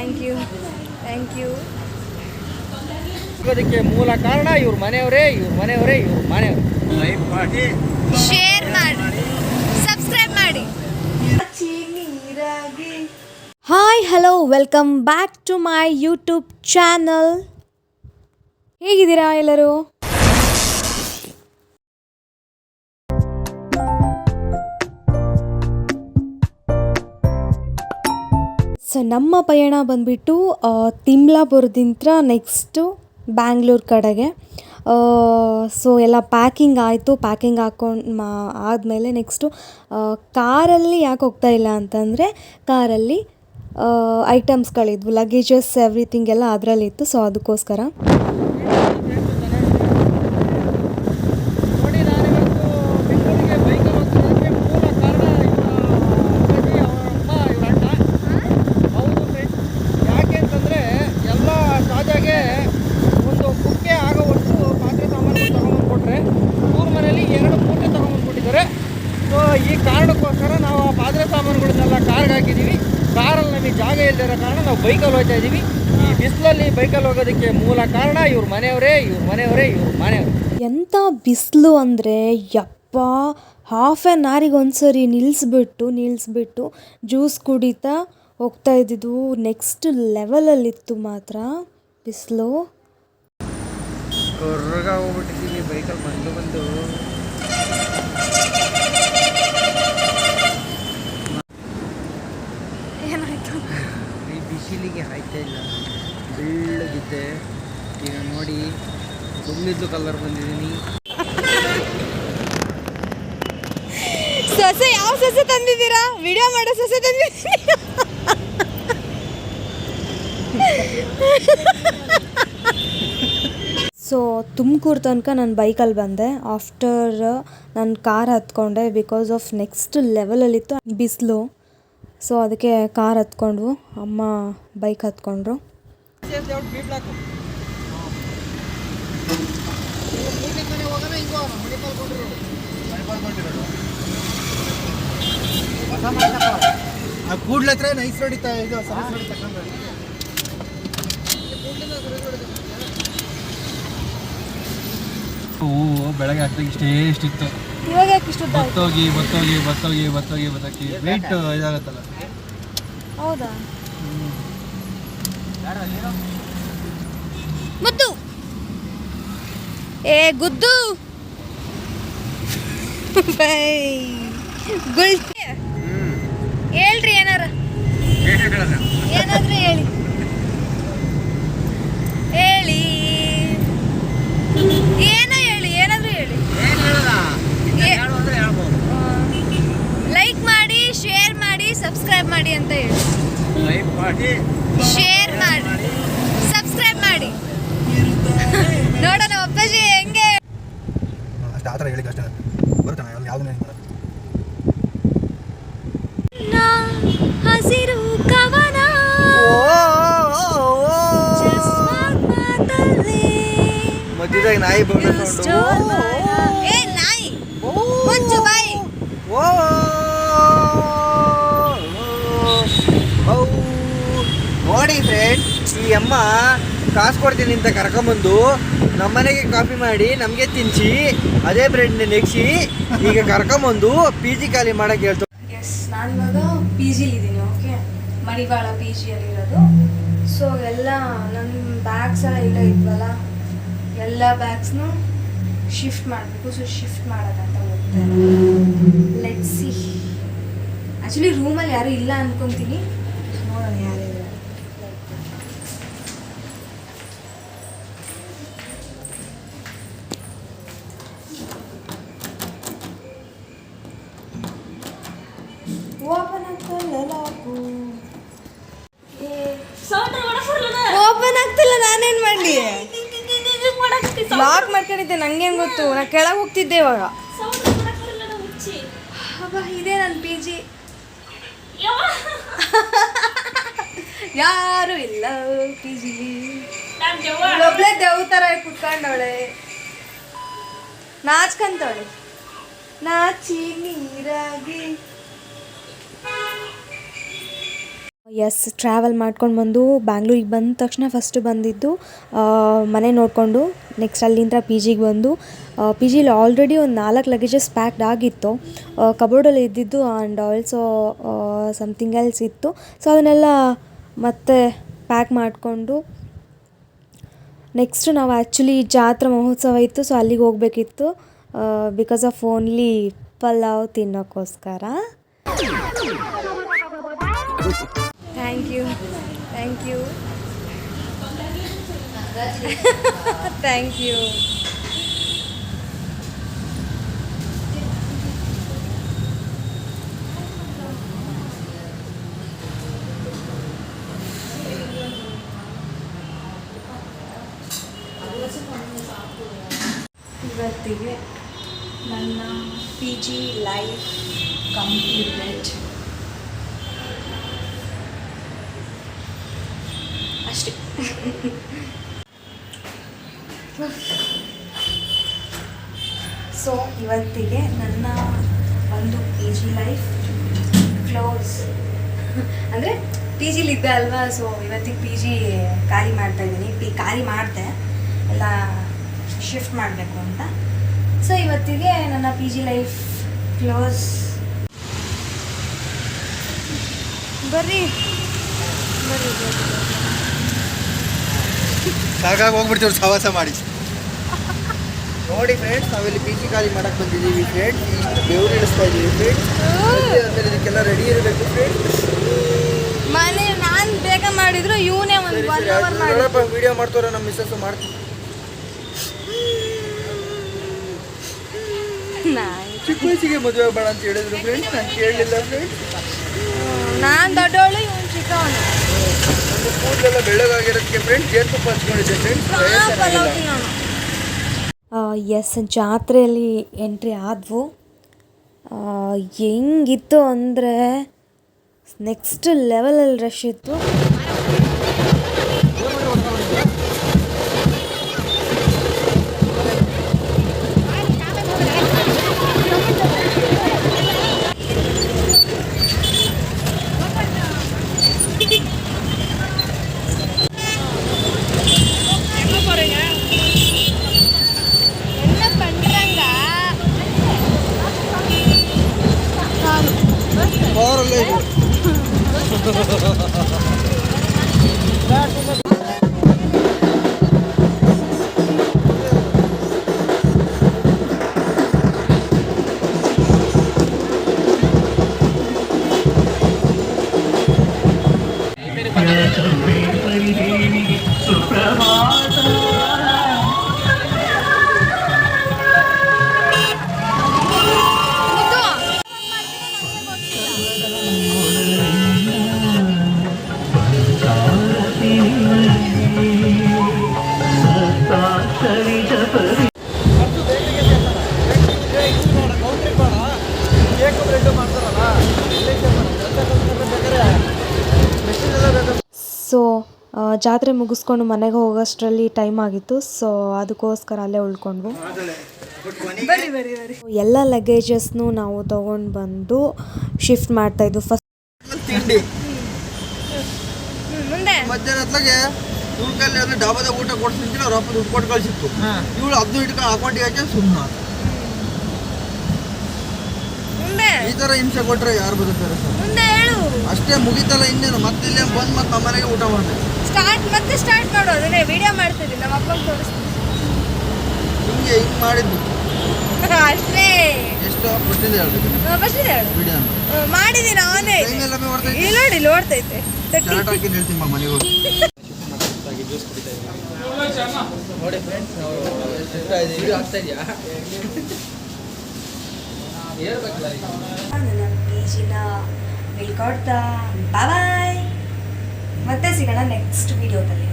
Thank you thank you ಅದಕ್ಕೆ ಮೂಲ ಕಾರಣ ಇವ್ರ ಮನೆಯವರೇ ಇವ್ರ ಮನೆಯವರೇ ಇವ್ರ ಮನೆಯವರು. ಲೈಕ್ ಮಾಡಿ. ಶೇರ್ ಮಾಡಿ. ಸಬ್ಸ್ಕ್ರೈಬ್ ಮಾಡಿ. Hi hello welcome back to my YouTube channel ಹೇಗಿದ್ದೀರಾ ಎಲ್ಲರೂ? ಸೊ ನಮ್ಮ ಪಯಣ ಬಂದ್ಬಿಟ್ಟು ತಿಮ್ಲಾಪುರದಿಂದ ನೆಕ್ಸ್ಟು ಬ್ಯಾಂಗ್ಳೂರ್ ಕಡೆಗೆ. ಸೊ ಎಲ್ಲ ಪ್ಯಾಕಿಂಗ್ ಆಯಿತು. ಪ್ಯಾಕಿಂಗ್ ಹಾಕೊಂಡು ಮಾ, ಆದಮೇಲೆ ನೆಕ್ಸ್ಟು ಕಾರಲ್ಲಿ ಯಾಕೆ ಹೋಗ್ತಾ ಇಲ್ಲ ಅಂತಂದರೆ, ಕಾರಲ್ಲಿ ಐಟಮ್ಸ್ಗಳಿದ್ವು ಲಗೇಜಸ್ ಎವ್ರಿಥಿಂಗ್ ಎಲ್ಲ ಅದರಲ್ಲಿತ್ತು. ಸೊ ಅದಕ್ಕೋಸ್ಕರ ನೋಡಿ ನಾನಿವತ್ತು ಬೆಂಗಳೂರಿಗೆ ಬೈಕಲ್ಲಿ ಹೋಗ್ತಿರೋದಕ್ಕೆ ಮೂಲ ಕಾರಣ ಇವರ ಅಪ್ಪಾಜಿ, ಅವರ ಅಮ್ಮ ಇವ್ರ ಅಣ್ಣ ಹೌದು ಫ್ರೆಂಡ್ಸ್ ಯಾಕೆ ಅಂತಂದರೆ ಎಲ್ಲ ತಾಜಾಗೆ ಒಂದು ಕುಕ್ಕೆ ಆಗೋವಷ್ಟು ಪಾತ್ರೆ ಸಾಮಾನುಗಳು ತೊಗೊಂಬಂದ್ಕೊಟ್ರೆ ಊರ ಮನೇಲಿ ಎರಡು ಮೂಟೆ ತೊಗೊಂಬಂದ್ಕೊಟ್ಟಿದ್ದಾರೆ ಸೊ ಈ ಕಾರಣಕ್ಕೋಸ್ಕರ ನಾವು ಆ ಪಾತ್ರೆ ಸಾಮಾನುಗಳನ್ನೆಲ್ಲ ಕಾರ್ಗೆ ಹಾಕಿದ್ದೀವಿ. ಕಾರಲ್ಲಿ ನಮಗೆ ಜಾಗ ಇಲ್ಲದಿರೋ ಕಾರಣ ನಾವು ಬೈಕಲ್ಲಿ ಹೋಗ್ತಾ ಇದ್ದೀವಿ. ಈ ಬಿಸಿಲಲ್ಲಿ ಬೈಕಲ್ಲಿ ಹೋಗೋದಕ್ಕೆ ಮೂಲ ಕಾರಣ ಇವ್ರ ಮನೆಯವರೇ ಇವ್ರ ಮನೆಯವರೇ ಇವ್ರ ಮನೆಯವರು. ಎಂಥ ಬಿಸಿಲು ಅಂದರೆ ಯಪ್ಪ ಹಾಫ್ ಆ್ಯನ್ ಅವರಿಗೆ ಒಂದ್ಸರಿ ನಿಲ್ಲಿಸ್ಬಿಟ್ಟು ನಿಲ್ಲಿಸ್ಬಿಟ್ಟು ಜ್ಯೂಸ್ ಕುಡಿತಾ ಹೋಗ್ತಾ ಇದ್ದಿದ್ದು ನೆಕ್ಸ್ಟ್ ಲೆವೆಲಲ್ಲಿತ್ತು ಮಾತ್ರ ಬಿಸಿಲು. ಹೋಗ್ಬಿಟ್ಟಿದ್ದೀವಿ ಬೈಕಲ್ಲಿ ಬಂದು ಬಂದು ಏನಾಯ್ತು ಈ ಬಿಸಿಲಿಗೆ ಹಾಯ್ತಾ ಇಲ್ಲ. ಬೆಳ್ಳಗಿದ್ದೆ ಈಗ ನೋಡಿ ಸುಮ್ಮನಿದ್ದು ಕಲರ್ ಬಂದಿದ್ದೀನಿ. ಸೊಸೆ ಯಾವ ಸೊಸೆ ತಂದಿದ್ದೀರಾ? ವಿಡಿಯೋ ಮಾಡೋ ಸೊಸೆ ತಂದಿದ್ದೀರಾ? ಸೊ ತುಮಕೂರು ತನಕ ನಾನು ಬೈಕಲ್ಲಿ ಬಂದೆ. ಆಫ್ಟರ್ ನಾನು ಕಾರ್ ಹತ್ಕೊಂಡೆ ಬಿಕಾಸ್ ಆಫ್ ನೆಕ್ಸ್ಟ್ ಲೆವೆಲಲ್ಲಿತ್ತು ಬಿಸಿಲು. ಸೊ ಅದಕ್ಕೆ ಕಾರ್ ಹತ್ಕೊಂಡ್ವು ಅಮ್ಮ ಬೈಕ್ ಹತ್ಕೊಂಡ್ರು. ಕೂಡ್ಲ ಹತ್ರ ನೈಸ್ ರೋಡ್ ಇತ್ತ? ಇದು ಸರ್ವಿಸ್ ರೋಡ್ ತಕೊಂಡ್ರೆ ಹೂವು ಬೆಳಗ್ಗೆ ಹತ್ತಿಗೆ ಇಷ್ಟೇ ಇಷ್ಟಿತ್ತು. ಇವಾಗ ಯಾಕೆ ಇಷ್ಟು ಬತ್ತೋಗಿ ಬತ್ತೋಗಿ ಬತ್ತೋಗಿ ಬತ್ತೋಗಿ ಬತ್ತೋಗಿ ವೆಯ್ಟ್ ಇದಾಗುತ್ತಲ್ಲ? ಹೌದಾ? ಮುದ್ದು! ಏ ಗುದ್ದು! ಬೈ! ಗುಳ್ ಹೇಳ್ರಿ ಏನಾರ ಏನಾದ್ರೂ ಹೇಳಿ ಹೇಳಿ ಏನೋ ಹೇಳಿ ಏನಾದ್ರೂ ಹೇಳಿ ಲೈಕ್ ಮಾಡಿ ಶೇರ್ ಮಾಡಿ ಸಬ್ಸ್ಕ್ರೈಬ್ ಮಾಡಿ ಅಂತ ಹೇಳಿ ಲೈಫ್ ಮಾಡಿ ಶೇರ್ ಮಾಡಿ ಸಬ್ಸ್ಕ್ರೈಬ್ ಮಾಡಿ ನೋಡೋಣ ಅಪ್ಪಾಜಿ ಹೆಂಗೆ ಅಷ್ಟೇ ಆ ಥರ ಹೇಳಿದ್ದು ಅಷ್ಟೇ ಬರುತ್ತೆ ನಾನು ಯಾವ್ದನ್ನ ಏನು ಮಾಡೋದು ಹಸಿರು ಕವನ ಮಧ್ಯದಾಗ ನಾಯಿ ಬಂದು ಏ ನಾಯಿ ಮುಂಚು ಬಾಯಿ. ನೋಡಿ ಫ್ರೆಂಡ್ ಈ ಅಮ್ಮ ಕಾಸು ಕೊಡ್ತೀನಿ ಅಂತ ಕರ್ಕೊಂಬಂದು ನಮ್ಮನೆಗೆ ಕಾಫಿ ಮಾಡಿ ನಮಗೆ ತಿನ್ಸಿ ಅದೇ ಬ್ರೆಡ್ ನೆಗ್ಸಿ ಈಗ ಕರ್ಕೊಂಬಂದು ಪಿ ಜಿ ಖಾಲಿ ಮಾಡಕ್ಕೆ ಹೇಳ್ತು ಎಸ್ ನಾನಿವಾಗ ಪಿ ಜಿಲಿದ್ದೀನಿ ಓಕೆ ಮಡಿವಾಳ ಪಿ ಜಿಯಲ್ಲಿರೋದು ಸೊ ಎಲ್ಲ ನನ್ನ ಬ್ಯಾಗ್ಸ್ ಎಲ್ಲ ಇಲ್ಲ ಇದ್ವಲ್ಲ? ಎಲ್ಲ ಬ್ಯಾಗ್ಸ್ನು ಶಿಫ್ಟ್ ಮಾಡಬೇಕು. ಸೊ ಶಿಫ್ಟ್ ಮಾಡೋದಂತ ಹೋಗ್ತಾ ಲೆಟ್ ಸಿ ಆ್ಯಕ್ಚುಲಿ ರೂಮಲ್ಲಿ ಯಾರೂ ಇಲ್ಲ ಅನ್ಕೊಂತೀನಿ. ನೋಡೋಣ ಇಲ್ಲ? ಓಪನ್ ಆಗ್ತಿಲ್ಲ ಓಪನ್ ಆಗ್ತಿಲ್ಲ ನಾನೇನ್ ಮಾಡ್ಲಿ? ಲಾಕ್ ಮಾಡ್ಕೊಂಡಿದ್ದೆ ನಂಗೆ ಗೊತ್ತು? ನಾ ಕೆಳಗೆ ಹೋಗ್ತಿದ್ದೆ ಇವಾಗ. ಇದೇ ನನ್ನ ಪಿ ಜಿ ಯಾರು ಇಲ್ಲ ಪಿ ಜಿ ಒಬ್ಳೆ ದೇವ್ ಥರ ಕುತ್ಕೊಂಡವಳೆ. ನಾಚ್ಕಂತವಳೆ. ನಾಚಿ ನೀರಾಗಿ. ಎಸ್ ಟ್ರಾವೆಲ್ ಮಾಡ್ಕೊಂಡು ಬಂದು ಬ್ಯಾಂಗ್ಳೂರಿಗೆ ಬಂದ ತಕ್ಷಣ ಫಸ್ಟ್ ಬಂದಿದ್ದು ಮನೆ ನೋಡಿಕೊಂಡು ನೆಕ್ಸ್ಟ್ ಅಲ್ಲಿಂದ ಪಿ ಜಿಗೆ ಬಂದು ಪಿ ಜಿಲಿ ಆಲ್ರೆಡಿ ಒಂದು ನಾಲ್ಕು ಲಗೇಜಸ್ ಪ್ಯಾಕ್ಡ್ ಆಗಿತ್ತು. ಕಬೋರ್ಡಲ್ಲಿ ಇದ್ದಿದ್ದು ಆ್ಯಂಡ್ ಆಲ್ಸೋ ಸಮಥಿಂಗ್ ಎಲ್ಸ್ ಇತ್ತು. ಸೊ ಅದನ್ನೆಲ್ಲ ಮತ್ತೆ ಪ್ಯಾಕ್ ಮಾಡಿಕೊಂಡು ನೆಕ್ಸ್ಟ್ ನಾವು ಆ್ಯಕ್ಚುಲಿ ಜಾತ್ರಾ ಮಹೋತ್ಸವ ಇತ್ತು. ಸೊ ಅಲ್ಲಿಗೆ ಹೋಗಬೇಕಿತ್ತು. Because of only pulao ತಿನ್ನೋಕ್ಕೋಸ್ಕರ. Thank you thank you thank you ಇವತ್ತಿಗೆ ನನ್ನ ಪಿ ಜಿ ಲೈಫ್ ಕಂಪ್ಲೀಟೆಡ್ ಅಷ್ಟೇ. ಸೊ ಇವತ್ತಿಗೆ ನನ್ನ ಒಂದು ಪಿ ಜಿ ಲೈಫ್ ಕ್ಲೋಸ್ ಅಂದರೆ ಪಿ ಜಿಲಿದ್ದೆ ಅಲ್ವಾ? ಸೊ ಇವತ್ತಿಗೆ ಪಿ ಜಿ ಖಾಲಿ ಮಾಡ್ತಾ ಇದ್ದೀನಿ. ಪಿ ಖಾಲಿ ಮಾಡಿದೆ. ಎಲ್ಲ ಶಿಫ್ಟ್ ಮಾಡಬೇಕು ಅಂತ. ಸೊ ಇವತ್ತಿಗೆ ನನ್ನ ಪಿ ಜಿ ಲೈಫ್ ಕ್ಲೋಸ್ ಬರ್ರಿ. ಬರ್ರಿ ಸಾಕಾಗಿ ಹೋಗ್ಬಿಡ್ತೀವಿ ಸವಾಸ ಮಾಡಿ. ನೋಡಿ ಫ್ರೆಂಡ್ಸ್ ನಾವಿಲ್ಲಿ ಪಿ ಜಿ ಖಾಲಿ ಮಾಡಕ್ ಬಂದಿದ್ದೀವಿ ಫ್ರೆಂಡ್ಸ್ ಇಷ್ಟು ಬೆವರು ಇಳಿಸ್ತಾ ಇದ್ದೀವಿ ಫ್ರೆಂಡ್ಸ್ ಆಮೇಲೆ ಇದಕ್ಕೆಲ್ಲ ರೆಡಿ ಇರಬೇಕು ಫ್ರೆಂಡ್ಸ್ ಮನೆ ನಾನು ಬೇಗ ಮಾಡಿದ್ರು ಇವನೇ ಒಂದು ಒನ್ ಅವರ್ ಮಾಡಿ ವಿಡಿಯೋ ಮಾಡ್ತಾರ ನಮ್ಮ ಮಿಸ್ಸಸ್ ಮಾಡ್ತೀನಿ. ಚಿಕ್ಕ ವಯಸ್ಸಿಗೆ ಮದುವೆ ಬೇಡ ಅಂತ ಹೇಳಿದ್ರು ಫ್ರೆಂಡ್ಸ್ ನಾನು ಕೇಳಲಿಲ್ಲ ಫ್ರೆಂಡ್ಸ್ ನಾನು ದೊಡ್ಡವಳು ಇವನು ಚಿಕ್ಕವನು. ಕೂದಲೆಲ್ಲ ಬೆಳ್ಳಗಾಗಿರೋದಕ್ಕೆ ಫ್ರೆಂಡ್ಸ್ ಜೇನುತುಪ್ಪ ಹಚ್ಕೊಂಡಿದ್ದೆ ಫ್ರೆಂಡ್ಸ್ ಎಸ್ ಜಾತ್ರೆಯಲ್ಲಿ ಎಂಟ್ರಿ ಆದವು. ಹೆಂಗಿತ್ತು ಅಂದರೆ ನೆಕ್ಸ್ಟ್ ಲೆವೆಲಲ್ಲಿ ರಶ್ ಇತ್ತು. ಜಾತ್ರೆ ಮುಗಿಸ್ಕೊಂಡು ಮನೆಗೆ ಹೋಗೋಷ್ಟರಲ್ಲಿ ಟೈಮ್ ಆಗಿತ್ತು ಸೊ ಅದಕ್ಕೋಸ್ಕರ ಅಲ್ಲೇ ಉಳ್ಕೊಂಡ್ವು. ಎಲ್ಲ ಲಗೇಜಸ್ನು ನಾವು ತಗೊಂಡು ಬಂದು ಶಿಫ್ಟ್ ಮಾಡ್ತಾ ಇದ್ವು. ಫಸ್ಟ್ ಊಟ ಕೊಡ್ಸಿದ್ರೆ ಅವ್ರ ಅಪ್ಪ ದುಡ್ಡು ಕೊಟ್ಟು ಕಳ್ಸಿತ್ತು. ಇವಳು ಅದು ಇಟ್ಕೊಂಡು ಅಕೌಂಟಿಗೆ ಹಾಕಿ ಸುಮ್ಮನೆ ಮುಂದೆ. ಈ ಥರ ಹಿಂಸೆ ಕೊಟ್ಟರೆ ಯಾರು ಬದುಕ್ತಾರೆ ಸರ್? ಮುಂದೆ ಹೇಳು. ಅಷ್ಟೇ ಮುಗಿತಲ್ಲ ಇನ್ನೇನು ಮತ್ತೆ ಇಲ್ಲೇ ಬಂದು ಮತ್ತೆ ನಮ್ಮ ಮನೆಗೆ ಊಟ ಮಾಡಿ ಸ್ಟಾರ್ಟ್ ಮತ್ತೆ ಸ್ಟಾರ್ಟ್ ಮಾಡು ಅದನ್ನೇ ವಿಡಿಯೋ ಮಾಡ್ತಿದ್ದೀನಿ ನಮ್ಮ ಅಪ್ಪಂಗೆ ತೋರಿಸ್ತೀನಿ ನಿಮಗೆ ಹಿಂಗೆ ಮಾಡಿದ್ದು. ಅಷ್ಟೇ. ಎಷ್ಟು ಬರ್ತಿದೆ ಹೇಳು. ವಿಡಿಯೋ ಹ್ಮ್, ಮಾಡಿದ್ದೀನಿ ಅವನೇ ಎಲ್ಲ ಇಲ್ಲಿ ನೋಡಿ ಇಲ್ಲಿ ಓಡ್ತೈತೆ ತಟ್ಟಿ ಚಾಟ್ ಹಾಕಿ ಹೇಳ್ತೀನಿ ಮಾ ಮನೆಗೆ ಹೋಗಿ. ನೋಡಿ ಫ್ರೆಂಡ್ಸ್ ವಿಡಿಯೋ ಆಗ್ತಾ ಇದೆಯಾ? ನನ್ನ ಪಿ ಜಿನ ಬಿಲ್ಕೊಡ್ತಾ ಬಾಯ್ ಮತ್ತೆ ಸಿಗೋಣ ನೆಕ್ಸ್ಟ್ ವಿಡಿಯೋದಲ್ಲಿ